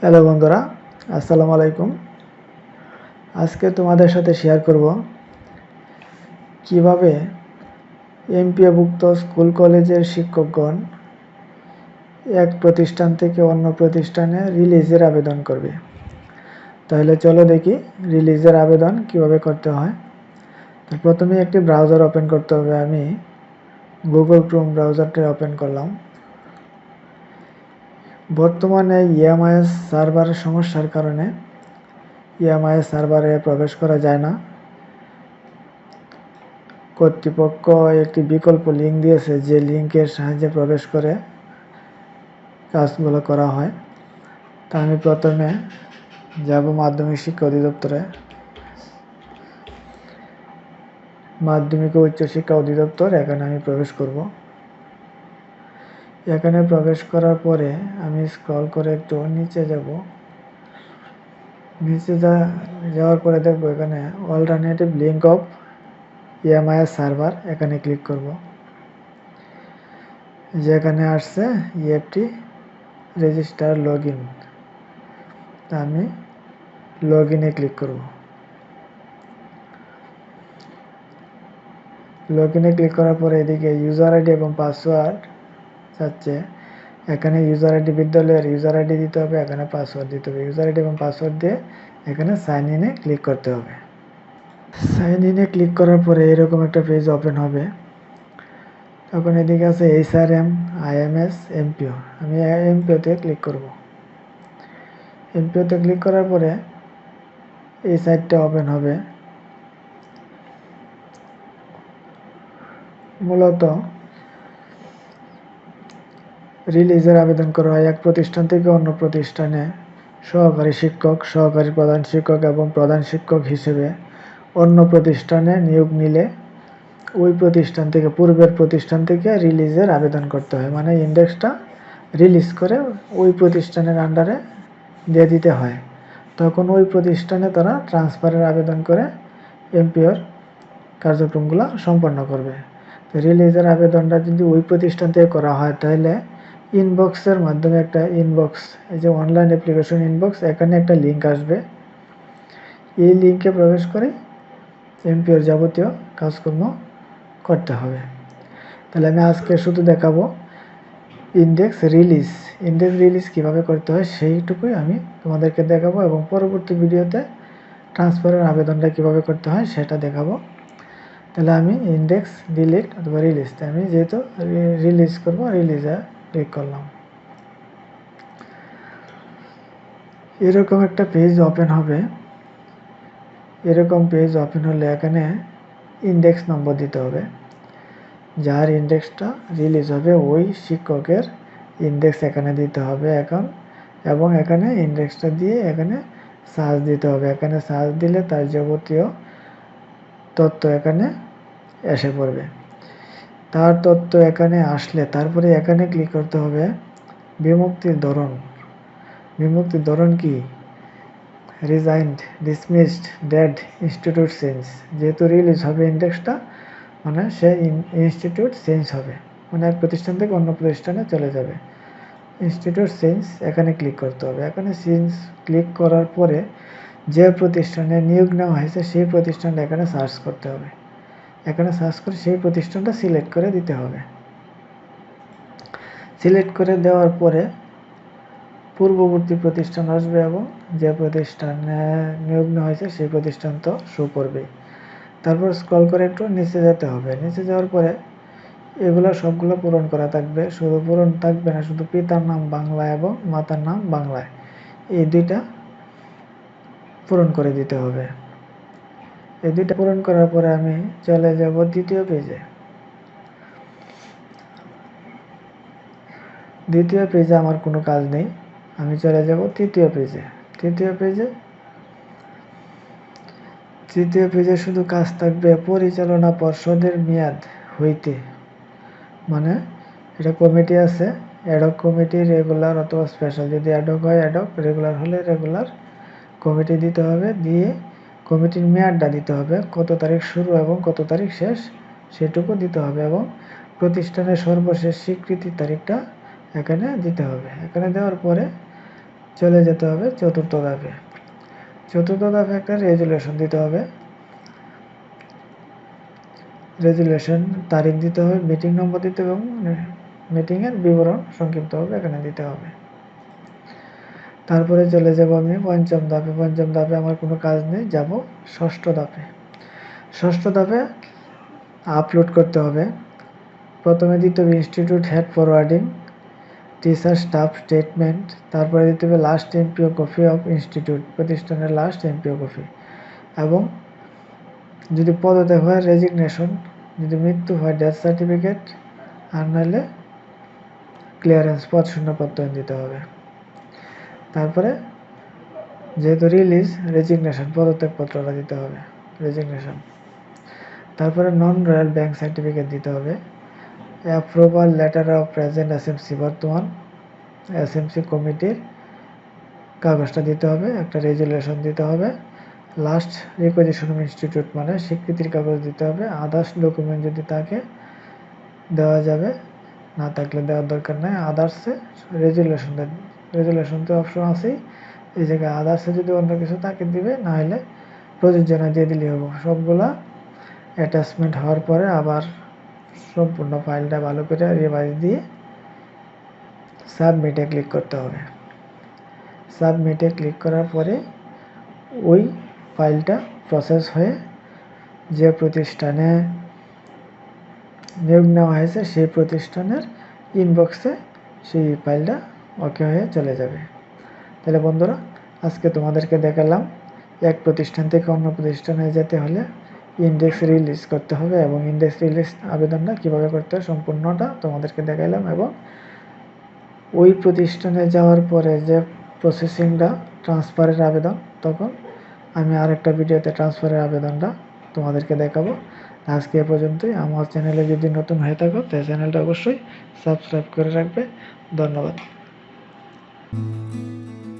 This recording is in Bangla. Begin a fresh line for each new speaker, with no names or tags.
হ্যালো বন্ধুরা, আসসালামু আলাইকুম। আজকে তোমাদের সাথে শেয়ার করব কীভাবে এমপিওভুক্ত স্কুল কলেজের শিক্ষকগণ এক প্রতিষ্ঠান থেকে অন্য প্রতিষ্ঠানে রিলিজের আবেদন করবে। তাহলে চলো দেখি রিলিজের আবেদন কীভাবে করতে হয়। প্রথমে একটি ব্রাউজার ওপেন করতে হবে আমি। গুগল ক্রোম ব্রাউজারটি ওপেন করলাম। বর্তমানে ইএমআইএস সার্ভারের সমস্যার কারণে ইএমআইএস সার্ভারে প্রবেশ করা যায় না। কর্তৃপক্ষ একটি বিকল্প লিঙ্ক দিয়েছে, যে লিঙ্কের সাহায্যে প্রবেশ করে কাজগুলো করা হয়। তা আমি প্রথমে যাব মাধ্যমিক শিক্ষা অধিদপ্তরে। মাধ্যমিক ও উচ্চশিক্ষা অধিদপ্তর, এখানে আমি প্রবেশ করব। এখানে প্রবেশ করার পরে আমি স্ক্রল করে একটু নিচে যাব। নিচে যা, যাওয়ার পরে দেখব এখানে alternative link of EMIS server এখানে ক্লিক করব। যেখানে আসছে ইএফটি রেজিস্টার লগ ইন তা আমি লগ ইনে ক্লিক করব। লগ ইনে ক্লিক করার পরে এদিকে ইউজার আইডি এবং পাসওয়ার্ড চাচ্ছে এখানে ইউজার আইডি বিদ্যালয়ের ইউজার আইডি দিতে হবে, এখানে পাসওয়ার্ড দিতে হবে। ইউজার আইডি এবং পাসওয়ার্ড দিয়ে এখানে সাইন ইনে ক্লিক করতে হবে। সাইন ইনে ক্লিক করার পরে এরকম একটা পেজ ওপেন হবে। তখন এদিকে আছে H R M IMS MPO আমি এমপিওতে ক্লিক করব। এমপিওতে ক্লিক করার পরে এই সাইটটা ওপেন হবে। মূলত রিলিজের আবেদন করা হয় এক প্রতিষ্ঠান থেকে অন্য প্রতিষ্ঠানে সহকারী শিক্ষক, সহকারী প্রধান শিক্ষক এবং প্রধান শিক্ষক হিসেবে অন্য প্রতিষ্ঠানে নিয়োগ নিলে ওই প্রতিষ্ঠান থেকে, পূর্বের প্রতিষ্ঠান থেকে রিলিজের আবেদন করতে হয়। মানে ইন্ডেক্সটা রিলিজ করে ওই প্রতিষ্ঠানের আন্ডারে দিয়ে দিতে হয়। তখন ওই প্রতিষ্ঠানে তারা ট্রান্সফারের আবেদন করে এমপিওর কার্যক্রমগুলো সম্পন্ন করবে। রিলিজের আবেদনটা যদি ওই প্রতিষ্ঠান থেকে করা হয়, তাহলে ইনবক্সের মাধ্যমে একটা ইনবক্স এই যে অনলাইন অ্যাপ্লিকেশন ইনবক্স এখানে একটা লিঙ্ক আসবে। এই লিঙ্কে প্রবেশ করে এমপিওর যাবতীয় কাজকর্ম করতে হবে। তাহলে আমি আজকে শুধু দেখাবো ইন্ডেক্স রিলিজ ইন্ডেক্স রিলিজ কীভাবে করতে হয় সেইটুকুই আমি তোমাদেরকে দেখাবো এবং পরবর্তী ভিডিওতে ট্রান্সফারের আবেদনটা কীভাবে করতে হয় সেটা দেখাবো। তাহলে আমি ইন্ডেক্স ডিলিট অথবা রিলিজ আমি যেহেতু রিলিজ করব রিলিজে ক্লিক করলাম। এরকম একটা পেজ ওপেন হবে। এরকম পেজ ওপেন হলে এখানে ইন্ডেক্স নম্বর দিতে হবে। যার ইন্ডেক্সটা রিলিজ হবে, ওই শিক্ষকের ইন্ডেক্স এখানে দিতে হবে এখন। এবং এখানে ইন্ডেক্সটা দিয়ে এখানে সার্চ দিতে হবে। এখানে সার্চ দিলে তার যাবতীয় তথ্য এখানে এসে পড়বে। তার তত্ত্ব এখানে আসলে তারপরে এখানে ক্লিক করতে হবে বিমুক্তির ধরন। বিমুক্তির ধরন কি? Resigned dismissed dead institute change যেহেতু রিলিজ হবে ইন্ডেক্সটা মানে সে ইনস্টিটিউট চেঞ্জ হবে। মানে এক প্রতিষ্ঠান থেকে অন্য প্রতিষ্ঠানে চলে যাবে। ইনস্টিটিউট চেঞ্জ এখানে ক্লিক করতে হবে। এখানে চেঞ্জ ক্লিক করার পরে যে প্রতিষ্ঠানে নিয়োগ নেওয়া হয়েছে, সেই প্রতিষ্ঠানটা এখানে সার্চ করতে হবে। এখানে সার্চ করে সেই প্রতিষ্ঠানটা সিলেক্ট করে দিতে হবে। সিলেক্ট করে দেওয়ার পরে পূর্ববর্তী প্রতিষ্ঠান আসবে এবং যে প্রতিষ্ঠানে নিয়োগ নেওয়া হয়েছে, সেই প্রতিষ্ঠান তো শো করবে। তারপর স্ক্রল করে একটু নিচে যেতে হবে। নিচে যাওয়ার পরে এগুলো সবগুলো পূরণ করা থাকবে। শুধু পূরণ থাকবে না, শুধু পিতার নাম বাংলা এবং মাতার নাম বাংলায়। এই দুইটা পূরণ করে দিতে হবে। এই দুইটা পূরণ করার পরে আমি চলে যাব দ্বিতীয় পেজে দ্বিতীয় পেজে আমার কোনো কাজ নেই। আমি চলে যাব তৃতীয় পেজে তৃতীয় পেজে তৃতীয় পেজে শুধু কাজ থাকবে পরিচালনা পর্ষদের মেয়াদ হইতে। মানে এটা কমিটি আছে অ্যাডক কমিটি রেগুলার অথবা স্পেশাল যদি অ্যাডক হয় অ্যাডক রেগুলার হলে রেগুলার কমিটি দিতে হবে, দিয়ে কমিটির মেয়াদটা দিতে হবে, কত তারিখ শুরু এবং কত তারিখ শেষ সেটুকু দিতে হবে এবং প্রতিষ্ঠানের সর্বশেষ স্বীকৃতি তারিখটা এখানে দিতে হবে। এখানে দেওয়ার পরে চলে যেতে হবে চতুর্থ ধাপে। চতুর্থ ধাপে একটা রেজুলেশন দিতে হবে। রেজুলেশন তারিখ দিতে হবে, মিটিং নম্বর দিতে হবে এবং মিটিংয়ের বিবরণ সংক্ষিপ্তভাবে এখানে দিতে হবে। তারপরে চলে যাব আমি পঞ্চম ধাপে। পঞ্চম ধাপে আমার কোনো কাজ নেই, যাব ষষ্ঠ ধাপে। ষষ্ঠ ধাপে আপলোড করতে হবে। প্রথমে দিতে হবে institute head forwarding teacher staff statement তারপরে দিতে হবে last MPO copy of institute প্রতিষ্ঠানের লাস্ট এমপিও কপি এবং যদি পদত্যাগ হয় রেজিগনেশন যদি মৃত্যু হয় ডেথ সার্টিফিকেট আর নাহলে ক্লিয়ারেন্স পদ শূন্য প্রত্যয়ন দিতে হবে। তারপরে যেহেতু রিলিজ রেজিগনেশন পদত্যাগপত্রটা দিতে হবে রেজিগনেশন তারপরে নন রয়্যাল ব্যাংক সার্টিফিকেট দিতে হবে। Approval letter of present SMC বর্তমান এসএমসি কমিটির কাগজটা দিতে হবে, একটা রেজুলেশন দিতে হবে। লাস্ট রিকোজিশন ইনস্টিটিউট মানে স্বীকৃতির কাগজ দিতে হবে। আদার্স ডকুমেন্ট যদি থাকে, দেওয়া যাবে। না থাকলে দেওয়ার দরকার নেই। আদার্সে রেজুলেশন রেজুলেশন তো অপশন আছেই। এই জায়গায় আদার্সে যদি অন্য কিছু তাকে দিবে না হলে প্রযোজনা দিয়ে দিলে হবে। সবগুলা অ্যাটাচমেন্ট হওয়ার পরে আবার সম্পূর্ণ ফাইলটা ভালো করে রিভাইজ দিয়ে সাবমিটে ক্লিক করতে হবে। সাবমিটে ক্লিক করার পরে ওই ফাইলটা প্রসেস হয়ে যে প্রতিষ্ঠানে নিয়োগ নেওয়া হয়েছে, সেই প্রতিষ্ঠানের ইনবক্সে সেই ফাইলটা ওকে হয়ে চলে যাবে। তাহলে বন্ধুরা, আজকে তোমাদেরকে দেখালাম, এক প্রতিষ্ঠান থেকে অন্য প্রতিষ্ঠানে যেতে হলে ইন্ডেক্স রিলিজ করতে হবে এবং ইন্ডেক্স রিলিজ আবেদনটা কীভাবে করতে হয় সম্পূর্ণটা তোমাদেরকে দেখাইলাম এবং ওই প্রতিষ্ঠানে যাওয়ার পরে যে প্রসেসিংটা ট্রান্সফারের আবেদন, তখন আমি আরেকটা ভিডিওতে ট্রান্সফারের আবেদনটা তোমাদেরকে দেখাবো। আজকে এ পর্যন্তই। আমার চ্যানেলে যদি নতুন হয়ে থাকো তাই চ্যানেলটা অবশ্যই সাবস্ক্রাইব করে রাখবে। ধন্যবাদ। Thank you.